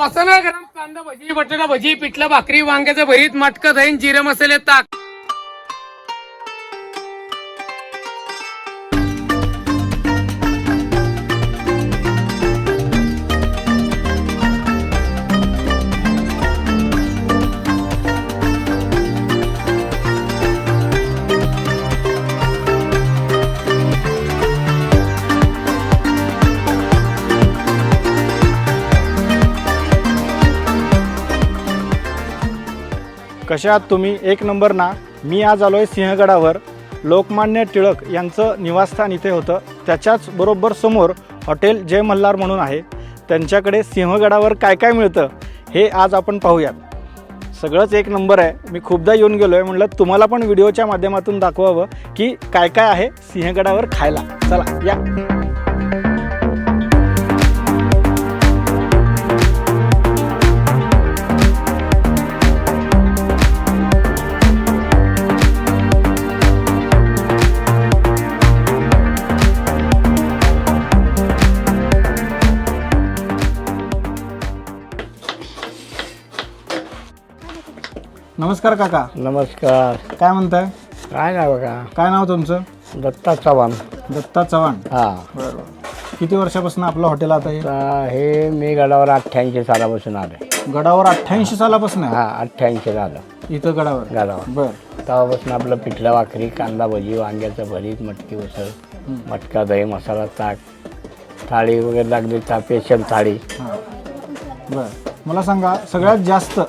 बसा ना गरम कांदा भजी बटाटा भजी पिठलं भाकरी वांग्याचं भरीत मटकं धैन जिरं मसाले ताक. कशा आहात तुम्ही? एक नंबर ना. मी आज आलो आहे सिंहगडावर. लोकमान्य टिळक यांचं निवासस्थान इथे होतं. त्याच्याच बरोबर समोर हॉटेल जय मल्हार म्हणून आहे. त्यांच्याकडे सिंहगडावर काय काय मिळतं हे आज आपण पाहूयात. सगळंच एक नंबर आहे. मी खूपदा येऊन गेलो आहे म्हटलं तुम्हाला पण व्हिडिओच्या माध्यमातून दाखवावं की काय काय आहे सिंहगडावर खायला. चला या. नमस्कार काका. नमस्कार. काय म्हणताय? काय नाही बघा. काय नाव तुमचं? दत्ता चव्हाण. दत्ता चव्हाण. हा. बरोबर. किती वर्षापासून आपलं हॉटेल आता हे? तर हे मी गडावर अठ्ठ्याऐंशी सालापासून आले गडावर अठ्ठ्याऐंशी सालापासून आहे? हा अठ्ठ्याऐंशी झालं. इथं गडावर. गडावर. बर. तेव्हापासून आपलं पिठलं भाकरी कांदा भजी वांग्याचं भरीत मटकी उसळ मटका दही मसाला ताक थाळी वगैरे लागली तर स्पेशल थाळी. हां. बर. मला सांगा सगळ्यात जास्त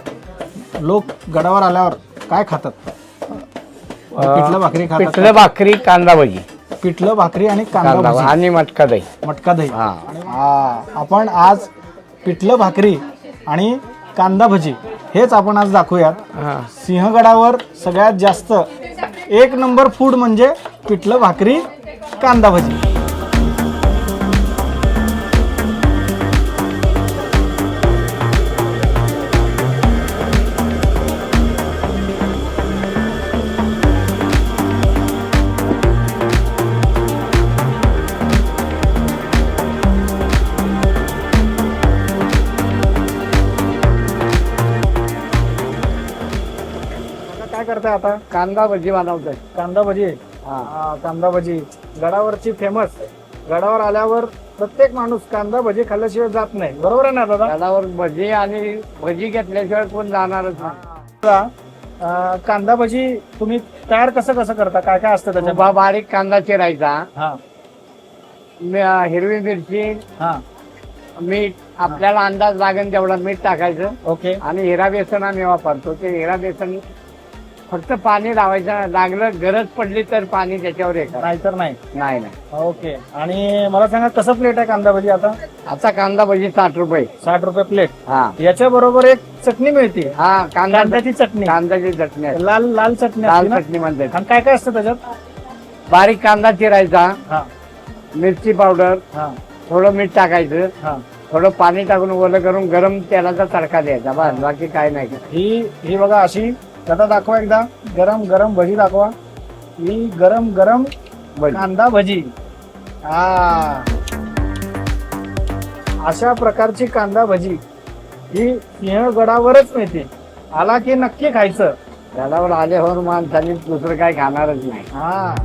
लोक गडावर आल्यावर काय खातात? पिठलं भाकरी खातात पिठलं भाकरी कांदा भजी. पिठलं भाकरी आणि कांदा कांदा भजी, आणि मटका दही. मटका दही. हा. हा. आपण आज पिठलं भाकरी आणि कांदा भजी हेच आपण आज दाखवूयात. हा. सिंहगडावर सगळ्यात जास्त एक नंबर फूड म्हणजे पिठलं भाकरी कांदा भजी. करताय आता कांदा भजी बनवतोय. कांदा भजी? हा, कांदा भजी. गडावरची फेमस गडावर आल्यावर प्रत्येक माणूस कांदा भजी खाल्ल्याशिवाय जात नाही. बरोबर आहे ना दादा? गडावर भजी आणि भजी घेतल्याशिवाय कोण जाणारच नाही. दादा, अं, कांदा भजी तुम्ही तयार कसं कसं करता? काय काय असतं त्याच्यात उभा बारीक कांदा चिरायचा. हा. मी- हिरवी मिरची हा. मीठ आपल्याला अंदाज लागेल तेवढा मीठ टाकायचं. ओके. आणि हिरा बेसन आम्ही वापरतो. ते हिरा बेसन फक्त पाणी लावायचं लागलं गरज पडली तर पाणी त्याच्यावर हे करा. नाहीतर नाही. नाही नाही. ओके. आणि मला सांगा कसं प्लेट आहे कांदा भजी आता? आता कांदा भजी साठ रुपये. साठ रुपये प्लेट हा. याच्या बरोबर एक चटणी मिळते. हा कांदा कांद्याची चटणी. कांद्याची चटणी आहे. लाल लाल चटणी लाल ना? चटणी म्हणते आणि काय काय असतं त्याच्यात? बारीक कांदा चिरायचा हा. मिरची पावडर हा. थोडं मीठ टाकायचं हा. थोडं पाणी टाकून ओलं करून गरम तेलाचा तडका द्यायचा बस. बाकी काय नाही. ही ही बघा अशी दादा दाखवा एकदा. गरम गरम भजी दाखवा. ही गरम गरम. कांदा भजी. हा. अशा प्रकारची कांदा भजी ही सिंहगडावरच मिळते. आला की नक्की खायचं. गडावर आल्यावर माणसाने दुसरं काय खाणारच नाही. हा.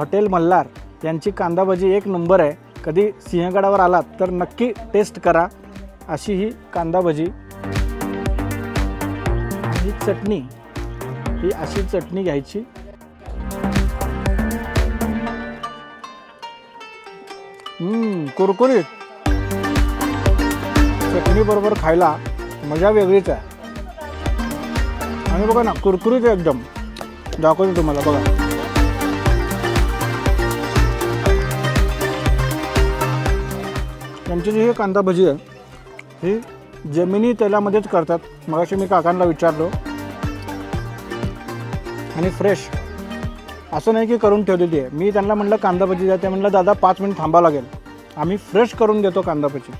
हॉटेल मल्हार यांची कांदा भजी एक नंबर आहे. कधी सिंहगडावर आलात तर नक्की टेस्ट करा अशी ही कांदा भजी ही चटणी ही अशी चटणी घ्यायची. कुरकुरीत. चटणी बरोबर खायला मजा वेगळीच आहे. आणि बघा ना कुरकुरीत एकदम. दाखवतो तुम्हाला बघा. त्यांची जी हे कांदा भजी आहे ही जमिनी तेलामध्येच करतात. मगाशी मी काकांना विचारलो. आणि फ्रेश असं नाही की करून ठेवलेली आहे. मी त्यांना म्हटलं कांदा भजी द्या. ते म्हटलं दादा पाच मिनिट थांबा लागेल. आम्ही फ्रेश करून देतो कांदा भजी.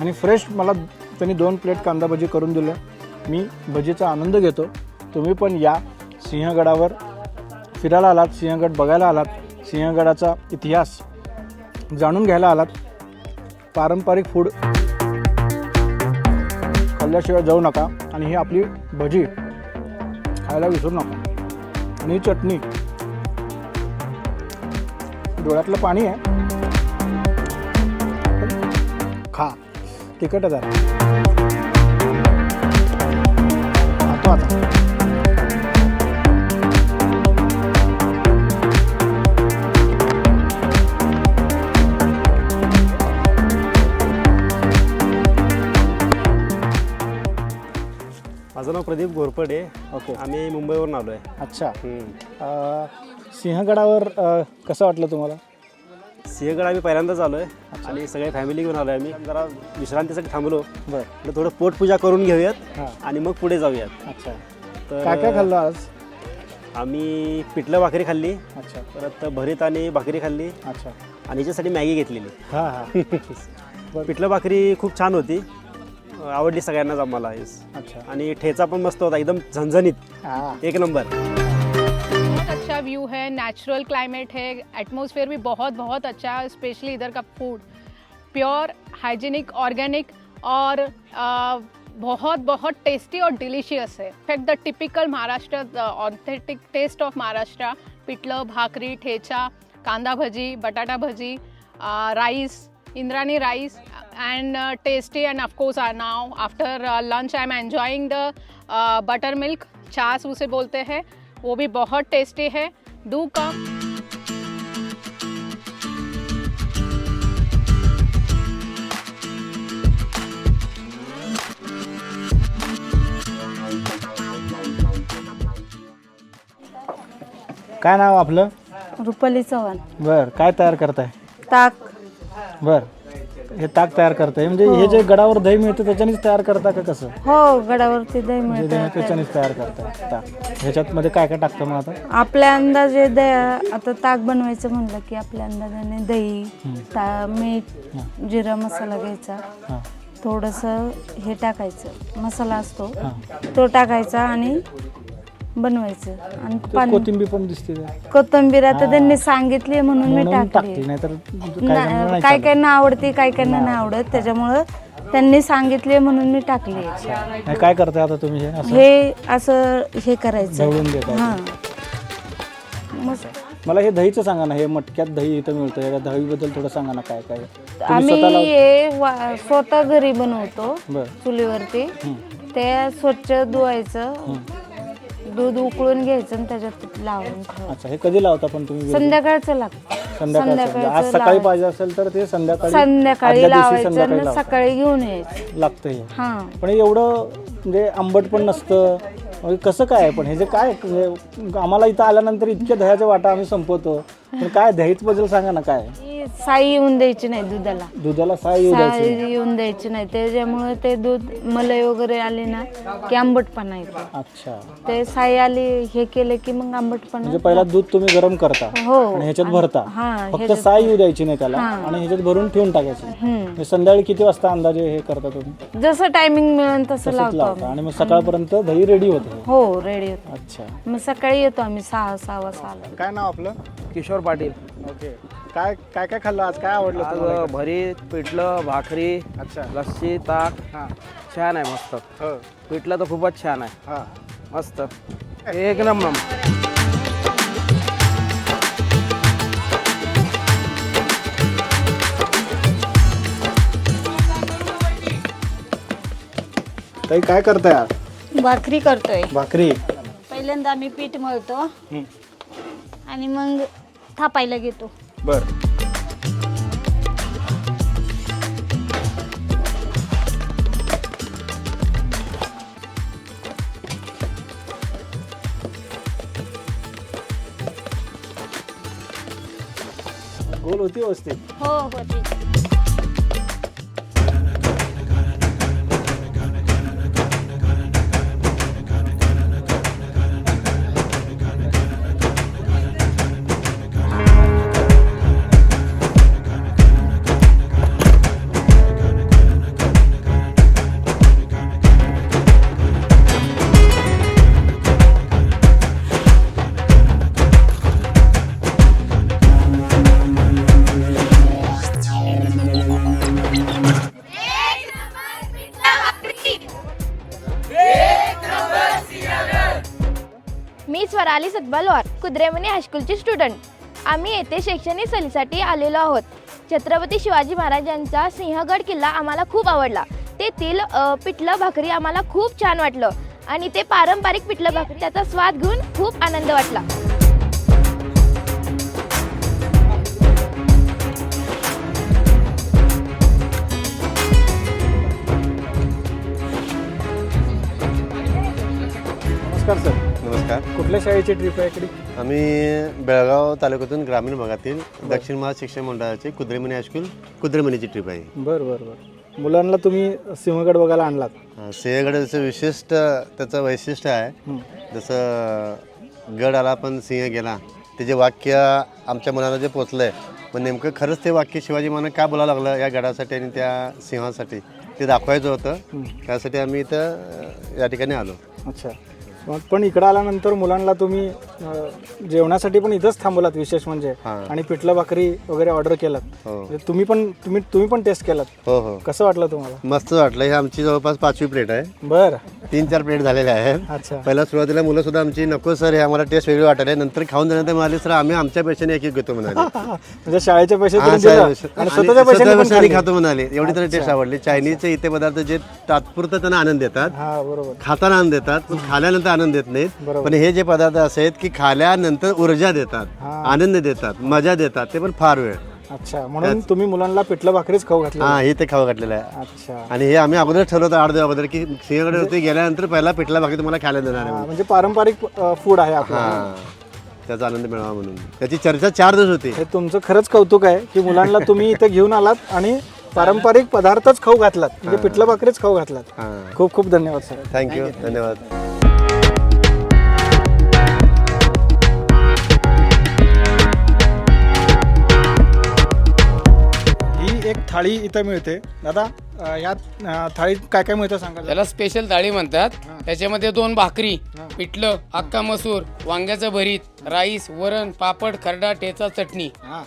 आणि फ्रेश मला त्यांनी दोन प्लेट कांदा भजी करून दिलं. मी भजीचा आनंद घेतो. तुम्ही पण या. सिंहगडावर फिरायला आलात सिंहगड बघायला आलात सिंहगडाचा इतिहास जाणून घ्यायला आलात. पारंपरिक फूड खाल्ल्याशिवाय जाऊ नका. आणि ही आपली भजी खायला विसरू नका. आणि चटणी. डोळ्यातलं पाणी आहे. खा. तिखट आहे आता. माझं नाव प्रदीप घोरपडे. ओके आम्ही मुंबईवरून आलो आहे अच्छा अं, सिंहगडावर अं, कसं वाटलं तुम्हाला? सिंहगड आम्ही पहिल्यांदाच आलो आहे आणि सगळे फॅमिली घेऊन आलो आहे आम्ही. जरा विश्रांतीसाठी थांबलो. बरं. म्हटलं थोडं पोटपूजा करून घेऊयात हां. आणि मग पुढे जाऊयात. अच्छा. तर काय काय खाल्लं आज? आम्ही पिठलं भाकरी खाल्ली. अच्छा. परत भरीत आणि भाकरी खाल्ली. अच्छा. आणि याच्यासाठी मॅगी घेतलेली. हां हां. पिठलं भाकरी खूप छान होती. आवडली सगळ्यांनाच आम्हाला हेच. अच्छा. आणि ठेचा पण मस्त होता एकदम झणझणीत. हां. एक नंबर. बहुत अच्छा व्यू है नेचुरल क्लाइमेट है एटमॉस्फेयर भी बहुत बहुत अच्छा है स्पेशली इधर का फूड प्योर हाइजीनिक ऑर्गेनिक और बहुत बहुत टेस्टी और डिलीशियस है. In fact the typical Maharashtra authentic taste of Maharashtra. Pithla bhakri thecha kanda bhaji batata bhaji rice Indrayani rice and uh, tasty and of course uh, now after uh, lunch i'm enjoying the uh, buttermilk छाछ उसे बोलते हैं वो भी बहुत tasty है do come काय नाव आपलं रुपाली चव्हाण बर काय तयार करताय ताक बर हे ताक तयार करताय. म्हणजे हे जे गडावर दही मिळतं त्याच्यानेच तयार करता का कसं? हो गडावरती दही म्हणजे मिळतं. दही त्याच्यानेच तयार करताय ताक. ह्याच्यात मध्ये काय काय टाकतं मग आता? आपल्या अंदाजे दही आता ताक बनवायचं म्हणलं की आपल्या अंदाजाने दही ता मीठ जिरा मसाला घ्यायचा. हां. थोडंसं हे टाकायचं. मसाला असतो. हां. तो टाकायचा आणि बनवायचं आणि पाणी कोथिंबीर पण दिसते. कोथिंबीर आता त्यांनी सांगितली म्हणून मी म्हणून टाकली. नाहीतर काय ना- नाही काय. काय ना आवडते काय काय नाही आवडत त्याच्यामुळं त्यांनी सांगितले म्हणून मी टाकली नाही, काय करताय आता तुम्ही हे? असं हे असं हे करायचं. ढवळून देताय हां. मस्त. मला हे दहीचं सांगा ना हे मटक्यात दही इथं मिळतं या दहीबद्दल थोडं सांगा ना काय काय तुम्ही आम्ही स्वतः लाव- हे वा- स्वतः घरी बनवतो बर. चुलीवरती. हं. ते स्वच्छ धुवायचं. दूध उकळून घ्यायचं आणि त्याच्यात लावून ठेवायचं. अच्छा हे कधी लावता पण तुम्ही? संध्याकाळचं लागतं संध्याकाळचं. म्हणजे आज सकाळी लावायचं. पाहिजे असेल तर ते संध्याकाळी संध्याकाळी आदल्या दिवशी लावायचं संध्याकाळी आणि लावता. सकाळी घेऊन यायचं. लागतं हे. हा पण हे एवढं म्हणजे आंबट पण नसतं. म्हणजे कसं काय पण हे जे काय म्हणजे आम्हाला इथं आल्यानंतर इतक्या दह्याच्या वाटा आम्ही संपवतो. पण काय दहीच बद्दल सांगा ना काय? साई येऊन द्यायची नाही दुधाला. दुधाला साय येऊ द्यायची साई येऊन द्यायची नाही. त्याच्यामुळे ते दूध मलाई वगैरे आले ना की आंबटपणा येतो. अच्छा. ते साई आली हे केलं की मग आंबटपणा म्हणजे पहिला दूध तुम्ही गरम करता हो. आणि ह्याच्यात भरता. हा फक्त ह्याच्यात- साय येऊ द्यायची नाही त्याला हा. आणि ह्याच्यात भरून ठेवून टाकायची. हम्म. म्हणजे संध्याकाळी किती वाजता अंदाजे हे करता तुम्ही? जसं टायमिंग मिळेल तसं तसंच लावतो लावता. आम्ही. आणि मग सकाळपर्यंत दही रेडी होते. हो रेडी होतो. अच्छा. मग सकाळी येतो आम्ही सहा सहा वाजता काय नाव आपलं? किशोर पाटील. ओके काय काय काय खाल्लं? आज काय आवडलं तुम्हाला आज भरीत पिठलं भाकरी अच्छा. लस्सी ताक. हां. छान आहे मस्त. हो. पिठलं तर खूपच छान आहे. हां. मस्त. एक नंबर. ताई काय करताय आज? भाकरी करतोय. भाकरी. पहिल्यांदा आम्ही पीठ मळतो. हं. आणि मग थापायला घेतो. बर. गोल होती व्यवस्थित? हो होती. सतबालवार कुद्रेमणी हायस्कूलचे स्टुडंट आम्ही येथे शैक्षणिक सहलीसाठी आलेलो आहोत. छत्रपती शिवाजी महाराजांचा सिंहगड किल्ला आम्हाला खूप आवडला. तेथील पिठलं भाकरी आम्हाला खूप छान वाटलं आणि ते पारंपरिक पिठलं भाकरी त्याचा स्वाद घेऊन खूप आनंद वाटला. नमस्कार सर. नमस्कार. कुठल्या शाळेची ट्रिप आहे इकडे? आम्ही बेळगाव तालुक्यातून ग्रामीण भागातील दक्षिण महाराष्ट्र शिक्षण मंडळाची कुद्रेमणी हायस्कूल कुद्रेमणीची ट्रिप आहे. बरं बरं बरं. मुलांना तुम्ही सिंहगड बघायला आणलात? अं, सिंहगडाचं विशिष्ट त्याचं वैशिष्ट्य आहे जसं गड आला पण सिंह गेला. ते जे वाक्य आमच्या मनाला जे पोचलं आहे पण नेमकं खरंच ते वाक्य शिवाजी महाराज का बोलायला लागलं या गडासाठी आणि त्या सिंहासाठी? ते दाखवायचं होतं. त्यासाठी आम्ही इथं अं, या ठिकाणी आलो. अच्छा. मग पण इकडं आल्यानंतर मुलांना तुम्ही अं, जेवणासाठी पण इथंच थांबवलात विशेष म्हणजे? हां. आणि पिठलं भाकरी वगैरे ऑर्डर केलात. हो. म्हणजे तुम्ही पण तुम्ही तुम्ही पण टेस्ट केलात? हो हो. कसं वाटलं तुम्हाला? मस्त वाटलं. ही आमची जवळपास पाचवी प्लेट आहे. बरं. तीन चार प्लेट झालेल्या आहेत. अच्छा. पहिला सुरुवातीला मुलं सुद्धा आमची नको सर हे आम्हाला टेस्ट वेगळी वाटले नंतर खाऊन झाल्यानंतर म्हणाले सर आम्ही आमच्या पैशाने एक एक घेतो म्हणाले. म्हणजे शाळेच्या पैसे तरी दिलं. सर, आणि आणि स्वतःच्या पैशाने. खातो म्हणाले. एवढी तर टेस्ट आवडली. चायनीजचे इथे पदार्थ जे तात्पुरतं त्यांना आनंद देतात. हा बरोबर. खाताना आनंद देतात. पण खाल्यानंतर आनंद देत नाहीत. बरोबर. पण हे जे पदार्थ असे आहेत की खाल्यानंतर ऊर्जा देतात हा. आनंद देतात मजा देतात ते पण फार वेळ. अच्छा म्हणून तुम्ही मुलांना पिठलं भाकरीच खाऊ घातलं. हा हे ते खावं घातलेलं आहे. अच्छा. आणि हे आम्ही अगोदर ठरवलं होतं आठ दिवस अगोदर की सिंहकडे होते गेल्यानंतर पहिला पिठला भाकरी तुम्हाला खायला देणार आहे हा. म्हणजे पारंपरिक फूड आहे आपलं. हा त्याचा आनंद मिळावा म्हणून. त्याची चर्चा चार दिवस होती. हे तुमचं खरंच कौतुक आहे की मुलांना तुम्ही इथे घेऊन आलात आणि पारंपरिक पदार्थच खाऊ घातलात. म्हणजे पिठलं भाकरीच खाऊ घातलात. हा. खूप खूप धन्यवाद सर. थँक्यू धन्यवाद. थाळी इथं मिळते. दादा अं, या अं, थाळीत काय काय मिळतं सांगा जरा. त्याला स्पेशल थाळी म्हणतात. त्याच्यामध्ये दोन भाकरी पिठलं अक्का मसूर वांग्याचं भरीत राईस वरण पापड खरडा ठेचा चटणी. हा.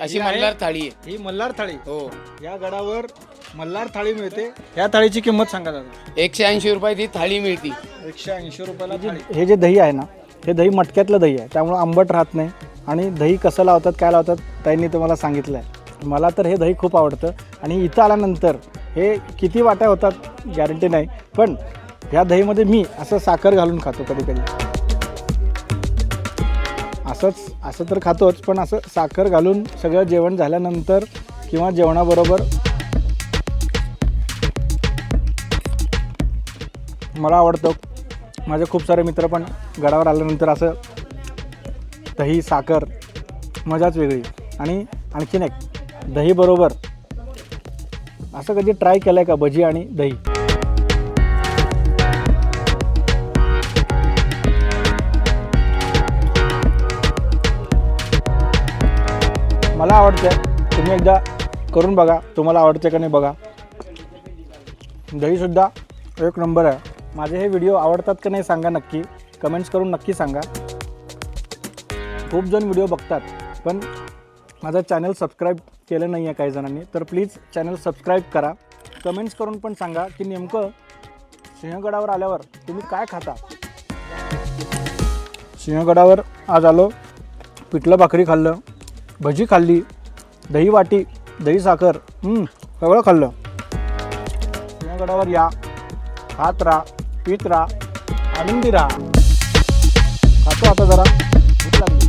अशी ही आहे? मल्हार थाळी आहे. ही मल्हार थाळी. हो. या गडावर मल्हार थाळी मिळते. या थाळीची किंमत सांगा दादा. एकशे ऐंशी रुपये ती थाळी मिळती. एकशे ऐंशी रुपयाला हे जे दही आहे ना हे दही मटक्यातलं दही आहे. त्यामुळं आंबट राहत नाही. आणि दही कसं लावतात काय लावतात त्यांनी तुम्हाला सांगितलं आहे मला तर हे दही खूप आवडतं. आणि इथं आल्यानंतर हे किती वाट्या होतात गॅरंटी नाही. पण ह्या दहीमध्ये मी असं साखर घालून खातो कधी कधी. असंच असं तर खातोच पण असं साखर घालून सगळं जेवण झाल्यानंतर किंवा जेवणाबरोबर मला आवडतं. माझे खूप सारे मित्र पण गडावर आल्यानंतर असं दही साखर मजाच वेगळी. आणि आणखीन एक दही बरोबर. असं कधी ट्राय केलं आहे का भजी आणि दही? मला आवडतं तुम्ही एकदा करून बघा. तुम्हाला आवडते का नाही बघा. दहीसुद्धा एक नंबर आहे. माझे हे व्हिडिओ आवडतात का नाही सांगा नक्की. कमेंट्स करून नक्की सांगा. खूप जण व्हिडिओ बघतात. पण माझं चॅनल सबस्क्राईब केलं नाही आहे काही जणांनी तर प्लीज चॅनल सबस्क्राईब करा. कमेंट्स करून पण सांगा की नेमकं सिंहगडावर आल्यावर तुम्ही काय खाता? सिंहगडावर आज आलो पिठलं भाकरी खाल्लं भजी खाल्ली दही वाटी दही साखर सगळं खाल्लं. सिंहगडावर या खात राहा पित राहा आनंदी राहा. खातो आता जरा लागली.